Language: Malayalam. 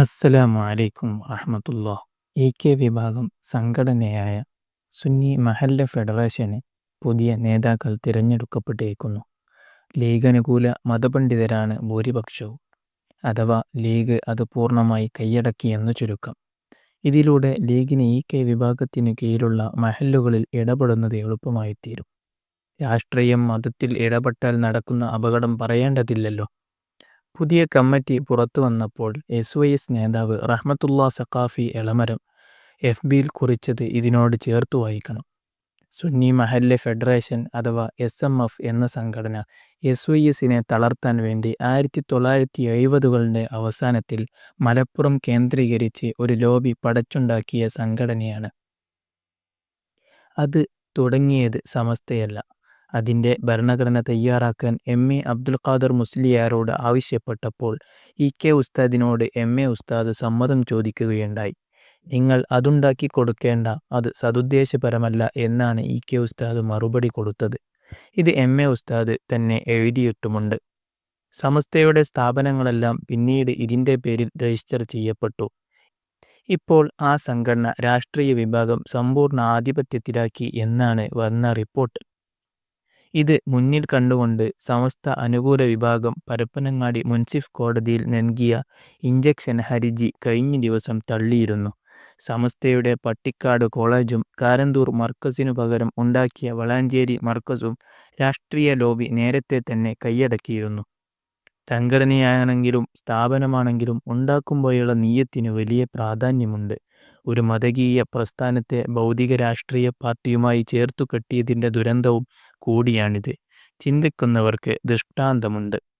അസ്സലാമു അലൈക്കും വറഹ്മത്തുള്ളാ. ഇ കെ വിഭാഗം സംഘടനയായ സുന്നി മഹല്ല ഫെഡറേഷന് പുതിയ നേതാക്കൾ തിരഞ്ഞെടുക്കപ്പെട്ടിരിക്കുന്നു. ലീഗനുകൂല മതപണ്ഡിതരാണ് ഭൂരിപക്ഷവും. അഥവാ ലീഗ് അത് പൂർണമായി കൈയടക്കിയെന്നു ചുരുക്കം. ഇതിലൂടെ ലീഗിന് ഇ കെ വിഭാഗത്തിനു കീഴിലുള്ള മഹല്ലുകളിൽ ഇടപെടുന്നത് എളുപ്പമായിത്തീരും. രാഷ്ട്രീയം മതത്തിൽ ഇടപെട്ടാൽ നടക്കുന്ന അപകടം പറയേണ്ടതില്ലല്ലോ. പുതിയ കമ്മിറ്റി പുറത്തു വന്നപ്പോൾ എസ് വൈ എസ് നേതാവ് റഹ്മത്തുള്ള സഖാഫി എളമരം എഫ് ബിയിൽ കുറിച്ചത് ഇതിനോട് ചേർത്തു വായിക്കണം. സുന്നി മഹല്ല് ഫെഡറേഷൻ അഥവാ എസ് എം എഫ് എന്ന സംഘടന എസ് വൈ എസിനെ തളർത്താൻ വേണ്ടി ആയിരത്തി തൊള്ളായിരത്തി എഴുപതുകളുടെ അവസാനത്തിൽ മലപ്പുറം കേന്ദ്രീകരിച്ച് ഒരു ലോബി പടച്ചുണ്ടാക്കിയ സംഘടനയാണ്. അത് തുടങ്ങിയത് സമസ്തയല്ല. അതിന്റെ ഭരണഘടന തയ്യാറാക്കാൻ എം എ അബ്ദുൽ ഖാദർ മുസ്ലിയാരോട് ആവശ്യപ്പെട്ടപ്പോൾ ഇ കെ ഉസ്താദിനോട് എം എ ഉസ്താദ് സമ്മതം ചോദിക്കുകയുണ്ടായി. നിങ്ങൾ അതുണ്ടാക്കി കൊടുക്കേണ്ട അത് സതുദ്ദേശപരമല്ല എന്നാണ് ഇ കെ ഉസ്താദ് മറുപടി കൊടുത്തത്. ഇത് എം എ ഉസ്താദ് തന്നെ എഴുതിയിട്ടുമുണ്ട്. സമസ്തയുടെ സ്ഥാപനങ്ങളെല്ലാം പിന്നീട് ഇതിന്റെ പേരിൽ രജിസ്റ്റർ ചെയ്യപ്പെട്ടു. ഇപ്പോൾ ആ സംഘടന രാഷ്ട്രീയ വിഭാഗം സമ്പൂർണ ആധിപത്യത്തിലാക്കി എന്നാണ് വന്ന റിപ്പോർട്ട്. ഇത് മുന്നിൽ കണ്ടുകൊണ്ട് സമസ്ത അനുകൂല വിഭാഗം പരപ്പനങ്ങാടി മുൻസിഫ് കോടതിയിൽ നൽകിയ ഇഞ്ചക്ഷൻ ഹർജി കഴിഞ്ഞ ദിവസം തള്ളിയിരുന്നു. സമസ്തയുടെ പട്ടിക്കാട് കോളേജും കാരന്തൂർ മർക്കസിനു പകരം ഉണ്ടാക്കിയ വളാഞ്ചേരി മർക്കസും രാഷ്ട്രീയ ലോബി നേരത്തെ തന്നെ കൈയടക്കിയിരുന്നു. സംഘടനയാണെങ്കിലും സ്ഥാപനമാണെങ്കിലും ഉണ്ടാക്കുമ്പോഴുള്ള നീയത്തിന് വലിയ പ്രാധാന്യമുണ്ട്. ഒരു മതകീയ പ്രസ്ഥാനത്തെ ഭൗതിക രാഷ്ട്രീയ പാർട്ടിയുമായി ചേർത്തു കെട്ടിയതിന്റെ ദുരന്തവും കൂടിയാണിത്. ചിന്തിക്കുന്നവർക്ക് ദൃഷ്ടാന്തമുണ്ട്.